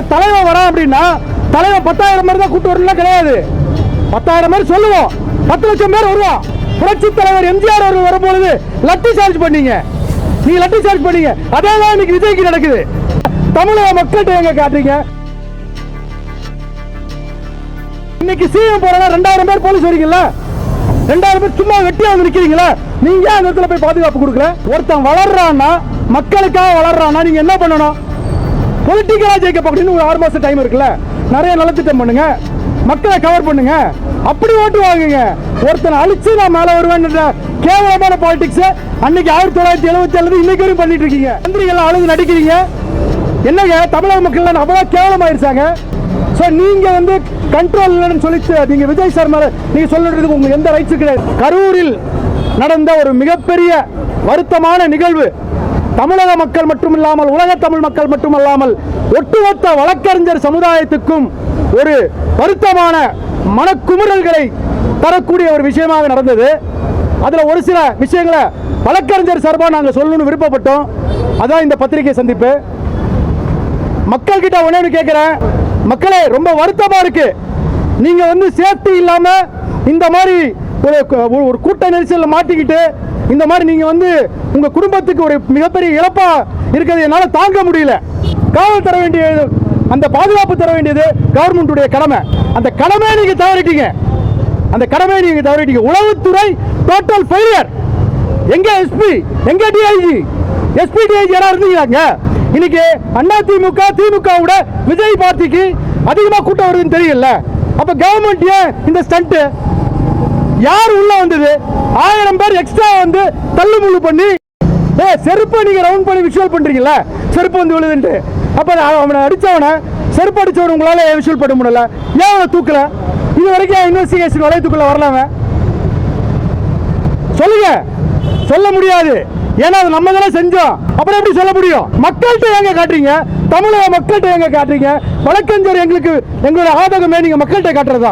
ஒரு தலைவன் வரான் அப்படின்னா தலைவன் பத்தாயிரம் பேர் தான் கூட்டு வரலாம் கிடையாது. பத்தாயிரம் பேர் சொல்லுவோம். பத்து லட்சம் பேர் வருவோம். புரட்சி தலைவர் எம்ஜிஆர் அவர்கள் வரும்பொழுது லட்டு சார்ஜ் பண்ணீங்க. நீங்க லட்டு சார்ஜ் பண்ணீங்க. அதே தான் இன்னைக்கு விஜய்க்கு நடக்குது. தமிழக மக்கள்கிட்ட எங்க காட்டுறீங்க? இன்னைக்கு சிஎம் போறா ரெண்டாயிரம் பேர் போலீஸ் வரீங்கல்ல? ரெண்டாயிரம் பேர் சும்மா வெட்டியா வந்து நிக்கிறீங்களா? நீங்க ஏன் அந்த இடத்துல போய் பாதுகாப்பு கொடுக்கல? ஒருத்தன் வளர்றான்னா மக்களுக்காக வளர்றான்னா நீங்க என்ன பண்ணணும்? பொலிட்டிக்கலாக ஜெயிக்க பார்க்கணும்னு ஒரு ஆறு மாதம் டைம் இருக்குல்ல நிறைய நலத்திட்டம் பண்ணுங்க மக்களை கவர் பண்ணுங்க அப்படி ஓட்டு வாங்குங்க. ஒருத்தனை அழிச்சு நான் மேலே வருவேன்ற கேவலமான பாலிடிக்ஸ் அன்னைக்கு ஆயிரத்தி தொள்ளாயிரத்தி எழுபத்தி ஏழு இன்னைக்கு வரையும் பண்ணிட்டு இருக்கீங்க. மந்திரிகள் அழுது நடிக்கிறீங்க. என்னங்க தமிழக மக்கள் அவ்வளோ கேவலமாயிருச்சாங்க? ஸோ நீங்க வந்து கண்ட்ரோல் இல்லைன்னு சொல்லி நீங்க விஜய் சார் மேல நீங்க சொல்லுறதுக்கு உங்களுக்கு எந்த ரைட்ஸும் கிடையாது. கரூரில் நடந்த ஒரு மிகப்பெரிய வருத்தமான நிகழ்வு தமிழக மக்கள் மட்டுமில்லாமல் உலக தமிழ் மக்கள் மட்டுமல்லாமல் ஒட்டுமொத்த வழக்கறிஞர் சமுதாயத்துக்கும் ஒரு வருத்தமான மனக்குமுறல்களை தரக்கூடிய ஒரு விஷயமாக நடந்தது. அதில் ஒரு சில விஷயங்களை வழக்கறிஞர் சார்பாக நாங்கள் சொல்லணும்னு விருப்பப்பட்டோம். அதான் இந்த பத்திரிகை சந்திப்பு. மக்கள்கிட்ட ஒன்று கேட்குறேன் மக்களே ரொம்ப வருத்தமாக இருக்கு. நீங்கள் வந்து சேஃப்டி இல்லாமல் இந்த மாதிரி ஒரு- ஒரு கூட்ட நெரிசலில் மாட்டிக்கிட்டு இந்த மாதிரி நீங்க வந்து உங்க குடும்பத்துக்கு ஒரு மிகப்பெரிய இழப்பாக இருக்கிறது என்னால தாங்க முடியல. காவல் தர வேண்டியது அந்த பாதுகாப்பு தர வேண்டியது கவர்மெண்ட்டுடைய கடமை. அந்த கடமையை நீங்க தவறிட்டீங்க. அந்த கடமையை நீங்கள் தவறிட்டீங்க. உளவுத்துறை டோட்டல் ஃபெயிலியர் எங்க எஸ்பி எங்க டிஐஜி எஸ்பி டிஐஜி யாரா இருந்தீங்களாங்க? இன்னைக்கு அண்ணா திமுக திமுக விட விஜய் பார்ட்டிக்கு அதிகமா கூட்டம் வருதுன்னு தெரியல அப்போ கவர்மெண்ட் ஏன் இந்த ஸ்டண்ட்டு யார் உள்ள வந்தது? ஆயிரம் பேர் எக்ஸ்ட்ரா வந்து தள்ளுமுள்ளு பண்ணி ஏ செருப்பை நீங்க ரவுண்ட் பண்ணி விஷுவல் பண்ணுறீங்களா செருப்பு வந்து விழுதுன்ட்டு. அப்ப அவனை அடித்தவனை செருப்பு அடித்தவன் உங்களால விஷுவல் பண்ண முடியல? ஏன் அவனை தூக்கலை? இது வரைக்கும் இன்வெஸ்டிகேஷன் வளையத்துக்குள்ள வரலாமே சொல்லுங்க. சொல்ல முடியாது. ஏன்னா அது நம்ம தானே செஞ்சோம். அப்புறம் எப்படி சொல்ல முடியும்? மக்கள்கிட்ட எங்க காட்டுறீங்க? தமிழக மக்கள்கிட்ட எங்க காட்டுறீங்க? வழக்கறிஞர் எங்களுக்கு எங்களுடைய ஆதகமே நீங்க மக்கள்கிட்ட காட்டுறதா?